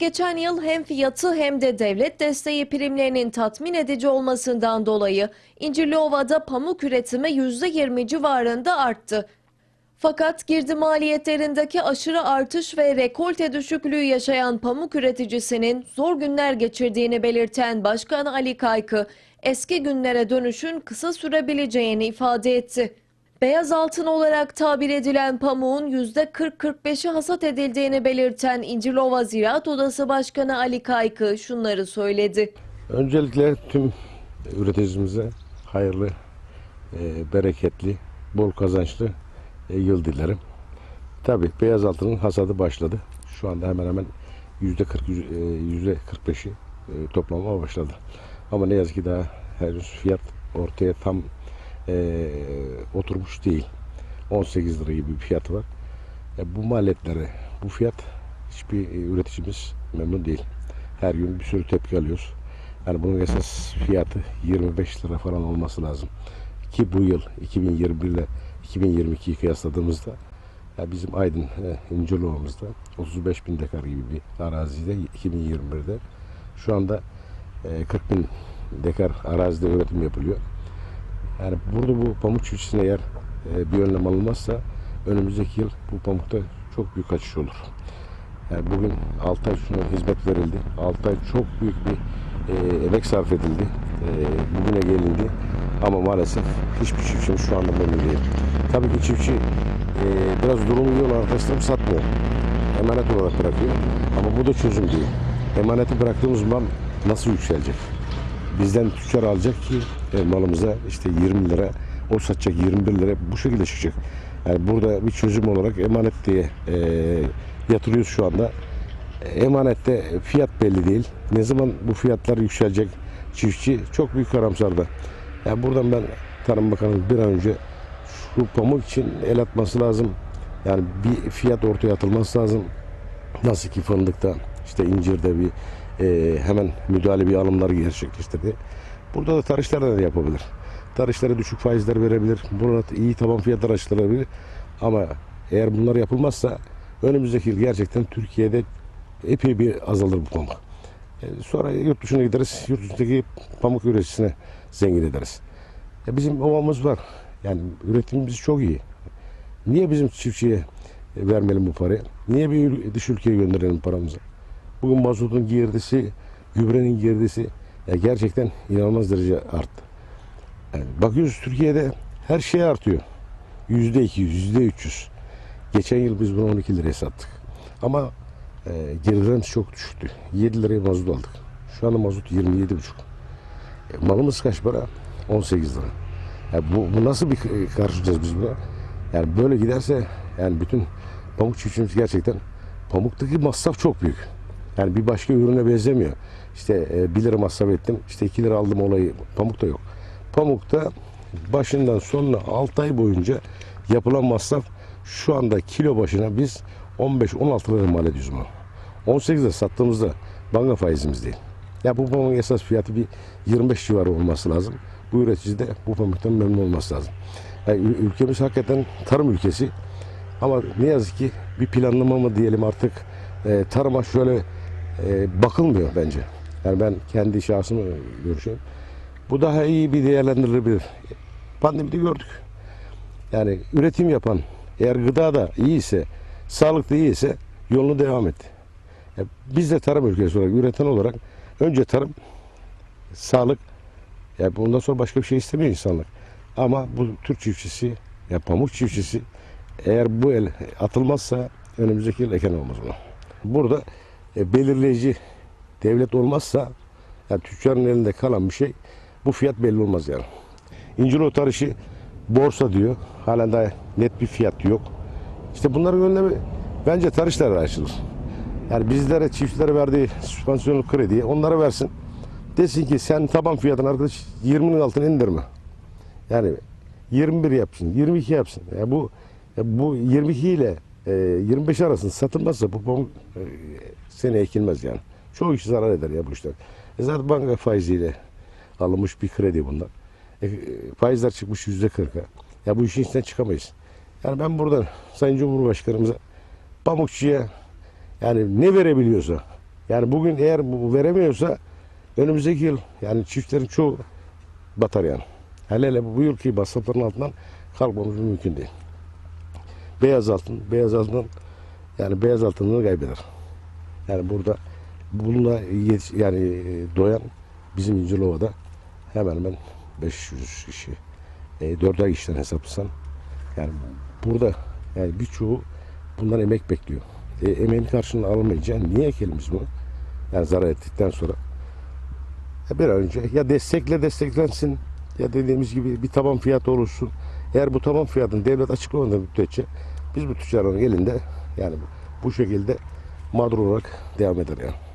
Geçen yıl hem fiyatı hem de devlet desteği primlerinin tatmin edici olmasından dolayı İncirliova'da pamuk üretimi %20 civarında arttı. Fakat girdi maliyetlerindeki aşırı artış ve rekolte düşüklüğü yaşayan pamuk üreticisinin zor günler geçirdiğini belirten Başkan Ali Kaykı, eski günlere dönüşün kısa sürebileceğini ifade etti. Beyaz altın olarak tabir edilen pamuğun %40-45'i hasat edildiğini belirten İncirlova Ziraat Odası Başkanı Ali Kaykı şunları söyledi. Öncelikle tüm üreticimize hayırlı, e, bereketli, bol kazançlı e, yıl dilerim. Tabii beyaz altının hasadı başladı. Şu anda hemen hemen yüzde 40 yüzde 45'i e, toplamaya başladı. Ama ne yazık ki daha henüz fiyat ortaya tam e, oturmuş değil. 18 lira gibi bir fiyatı var. E, bu maliyetlere, bu fiyat hiçbir e, üreticimiz memnun değil. Her gün bir sürü tepki alıyoruz. Yani bunun esas fiyatı 25 lira falan olması lazım. Ki bu yıl 2021 ile 2022'yi kıyasladığımızda ya bizim Aydın e, İncelova'mızda 35 bin dekar gibi bir arazide 2021'de şu anda e, 40 bin dekar arazide üretim yapılıyor. Yani burada bu pamuk çiftçisine eğer e, bir önlem alınmazsa önümüzdeki yıl bu pamukta çok büyük kaçış olur. Yani bugün 6 ay şuna hizmet verildi. 6 ay çok büyük bir e, emek sarf edildi. E, bugüne gelindi. Ama maalesef hiçbir çiftçimiz şu anda memnun değil. Tabii ki çiftçi e, biraz durumu iyi olan arkadaşlarım satmıyor. Emanet olarak bırakıyor. Ama bu da çözüm değil. Emaneti bıraktığımız zaman nasıl yükselecek? Bizden tüccar alacak ki e, malımıza işte 20 lira, o satacak 21 lira bu şekilde çıkacak. Yani burada bir çözüm olarak emanet diye e, yatırıyoruz şu anda. Emanette fiyat belli değil. Ne zaman bu fiyatlar yükselecek çiftçi çok büyük karamsarda. Yani buradan ben Tarım Bakanı bir an önce şu pamuk için el atması lazım. Yani bir fiyat ortaya atılması lazım. Nasıl ki fındıkta işte incirde bir e, hemen müdahale bir alımları gerçekleştirdi. Burada da tarışlarda da yapabilir. Tarışlara düşük faizler verebilir. Buna iyi taban fiyatlar açılabilir. Ama eğer bunlar yapılmazsa önümüzdeki yıl gerçekten Türkiye'de epey bir azalır bu pamuk. E, sonra yurt dışına gideriz. Yurt dışındaki pamuk üreticisine zengin ederiz. Ya bizim ovamız var. Yani üretimimiz çok iyi. Niye bizim çiftçiye vermeyelim bu parayı? Niye bir dış ülkeye gönderelim paramızı? Bugün mazotun girdisi, gübrenin girdisi ya gerçekten inanılmaz derece arttı. Yani bakıyoruz Türkiye'de her şey artıyor. Yüzde 200, yüzde 300. Geçen yıl biz bunu 12 liraya sattık. Ama e, girdilerimiz çok düştü. 7 liraya mazot aldık. Şu anda mazot 27,5. E, malımız kaç para? 18 lira. Ya bu, bu nasıl bir e, karşılayacağız biz buna? Yani böyle giderse yani bütün pamuk çiftçimiz gerçekten pamuktaki masraf çok büyük. Yani bir başka ürüne benzemiyor. İşte e, 1 lira masraf ettim, işte 2 lira aldım olayı. Pamukta yok. Pamukta başından sonuna 6 ay boyunca yapılan masraf şu anda kilo başına biz 15-16 lira mal ediyoruz bunu. 18 lira sattığımızda banka faizimiz değil. Ya bu pamuğun esas fiyatı bir 25 civarı olması lazım. Bu üretici de bu pamuktan memnun olması lazım. Yani ül- ülkemiz hakikaten tarım ülkesi. Ama ne yazık ki bir planlama mı diyelim artık e, tarıma şöyle e, bakılmıyor bence. Yani ben kendi şahsımı görüşüm. Bu daha iyi bir değerlendirilebilir. Pandemide gördük. Yani üretim yapan eğer gıda da iyiyse, sağlık da iyiyse yolunu devam etti. Ya biz de tarım ülkesi olarak, üreten olarak önce tarım, sağlık, ya bundan sonra başka bir şey istemiyor insanlar. Ama bu Türk çiftçisi, ya pamuk çiftçisi eğer bu el atılmazsa önümüzdeki yıl eken olmaz buna. Burada belirleyici devlet olmazsa yani tüccarın elinde kalan bir şey bu fiyat belli olmaz yani. İncirlo tarışı borsa diyor. Halen daha net bir fiyat yok. İşte bunların önlemi bence tarışlarla açılır. Yani bizlere çiftçilere verdiği süspansiyonlu krediyi onlara versin. Desin ki sen taban fiyatını arkadaş 20'nin altına indirme. Yani 21 yapsın, 22 yapsın. Ya bu bu 22 ile e, 25 arasında satılmazsa bu e, sene ekilmez yani. Çoğu kişi zarar eder ya bu işler. E zaten banka faiziyle alınmış bir kredi bunlar. E, e, faizler çıkmış yüzde kırka. Ya bu işin içinden çıkamayız. Yani ben buradan Sayın Cumhurbaşkanımıza pamukçuya yani ne verebiliyorsa Yani bugün eğer bu veremiyorsa önümüzdeki yıl yani çiftlerin çoğu batar yani. Hele hele bu yılki masrafların altından kalkmamız mümkün değil. Beyaz altın, beyaz altın yani beyaz altınını kaybeder. Yani burada bununla yet- yani e, doyan bizim İncilova'da hemen hemen 500 kişi. E, 4 ay işten hesaplasan yani burada yani birçoğu bundan emek bekliyor. E, emeğin karşılığını alamayınca niye ekelim biz? Yani zarar ettikten sonra ya bir önce ya destekle desteklensin ya dediğimiz gibi bir taban fiyatı olursun. Eğer bu taban fiyatını devlet açıklamadığı müddetçe biz bu tüccarların elinde yani bu şekilde mağdur olarak devam eder yani.